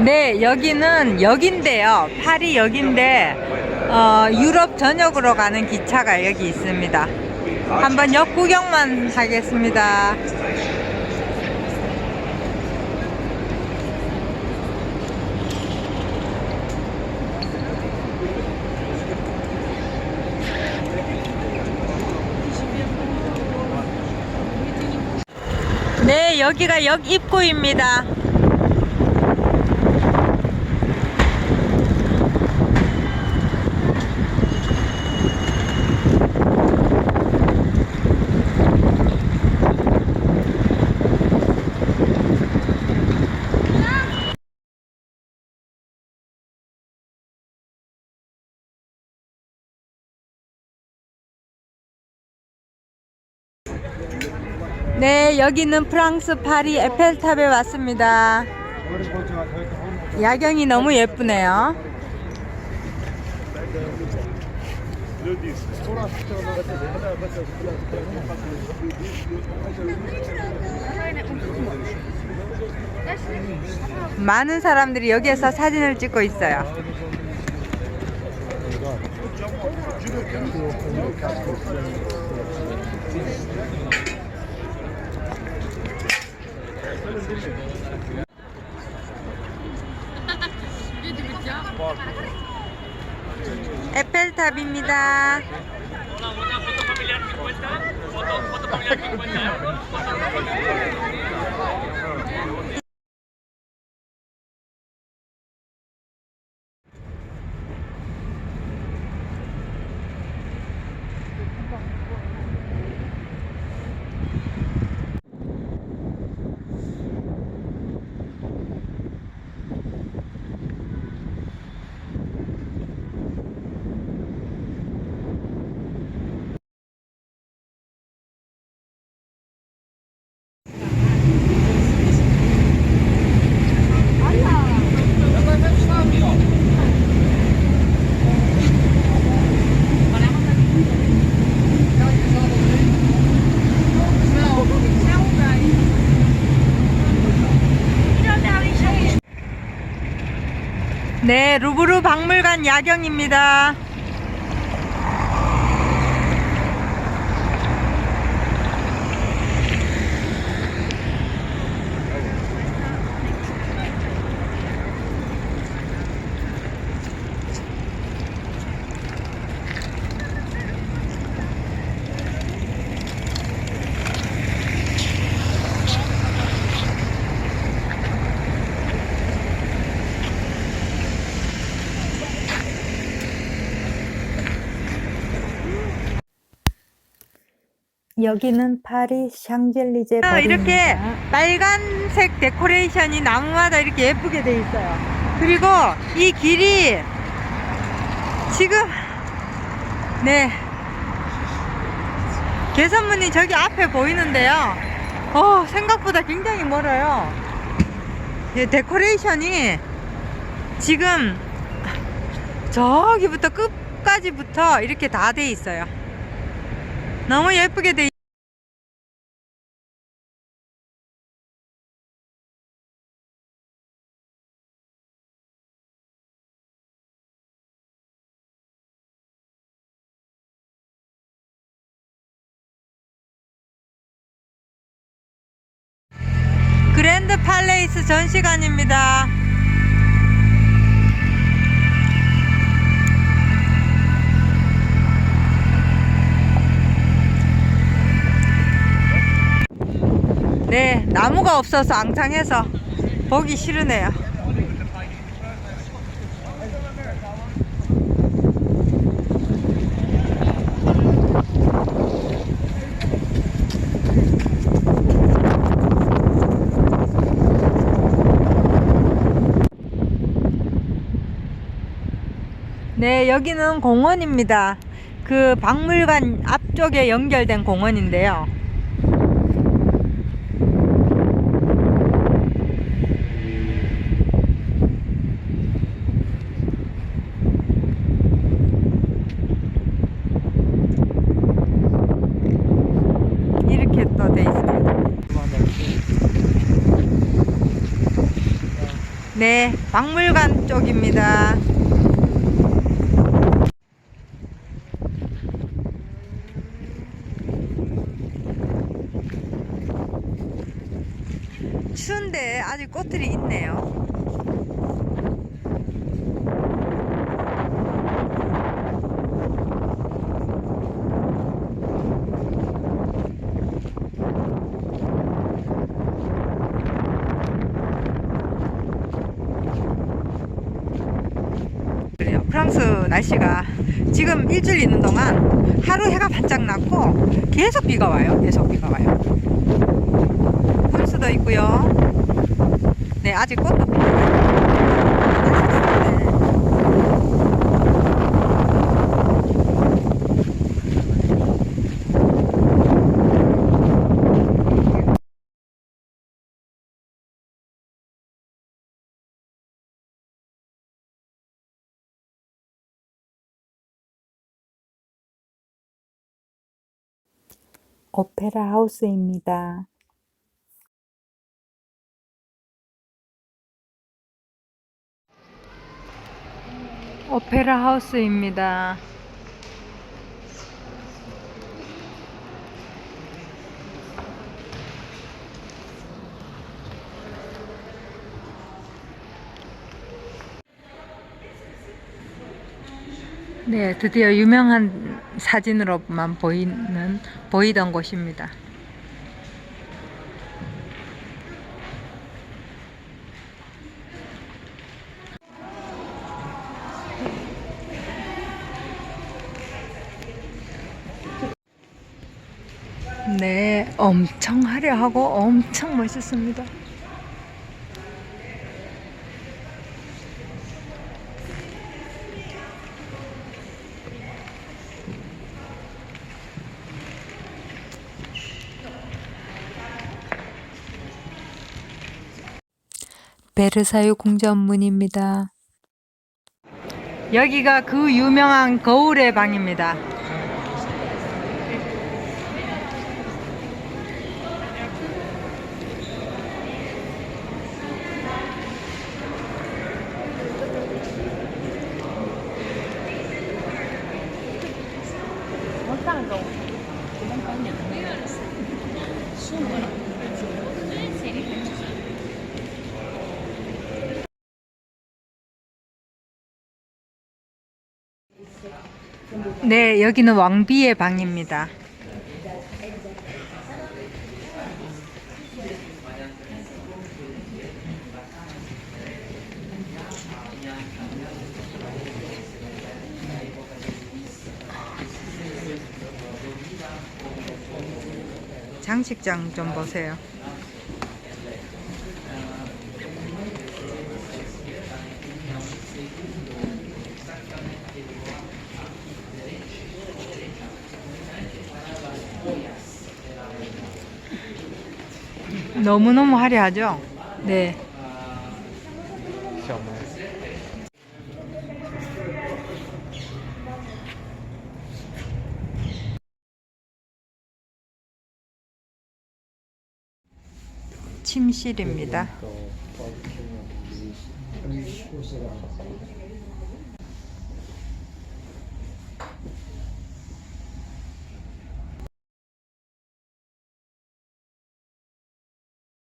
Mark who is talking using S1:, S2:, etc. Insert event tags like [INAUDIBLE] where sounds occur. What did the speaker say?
S1: 네, 여기는 역인데요. 파리 역인데 어, 유럽 전역으로 가는 기차가 여기 있습니다. 한번 역 구경만 하겠습니다. 네, 여기가 역 입구입니다. 네, 여기는 프랑스 파리 에펠탑에 왔습니다. 야경이 너무 예쁘네요. 많은 사람들이 여기에서 사진을 찍고 있어요. [LAUGHS] 에펠탑입니다. 네, 루브르 박물관 야경입니다.
S2: 여기는 파리 샹젤리제
S1: 아, 이렇게
S2: 거리입니다.
S1: 빨간색 데코레이션이 나무마다 이렇게 예쁘게 돼 있어요. 그리고 이 길이 지금 네 개선문이 저기 앞에 보이는데요. 어 생각보다 굉장히 멀어요. 이 데코레이션이 지금 저기부터 끝까지부터 이렇게 다 돼 있어요. 너무 예쁘게 돼. 있- 그랜드 팔레이스 전시관입니다. 네, 나무가 없어서 앙상해서 보기 싫으네요. 네, 여기는 공원입니다. 그 박물관 앞쪽에 연결된 공원인데요. 이렇게 또 돼 있습니다. 네, 박물관 쪽입니다. 추운데 아직 꽃들이 있네요. 프랑스 날씨가 지금 일주일 있는 동안 하루 해가 반짝 났고 계속 비가 와요. 계속 비가 와요. 풀수도 있고요. 네, 아직 꽃도 피어
S2: 오페라 하우스입니다.
S1: 오페라 하우스입니다. 네, 드디어 유명한 사진으로만 보이는 보이던 곳입니다. 네, 엄청 화려하고 엄청 멋있습니다.
S2: 베르사유 궁전문입니다.
S1: 여기가 그 유명한 거울의 방입니다. 네, 여기는 왕비의 방입니다. 장식장 좀 보세요. 너무너무 화려하죠? 네. 침실입니다.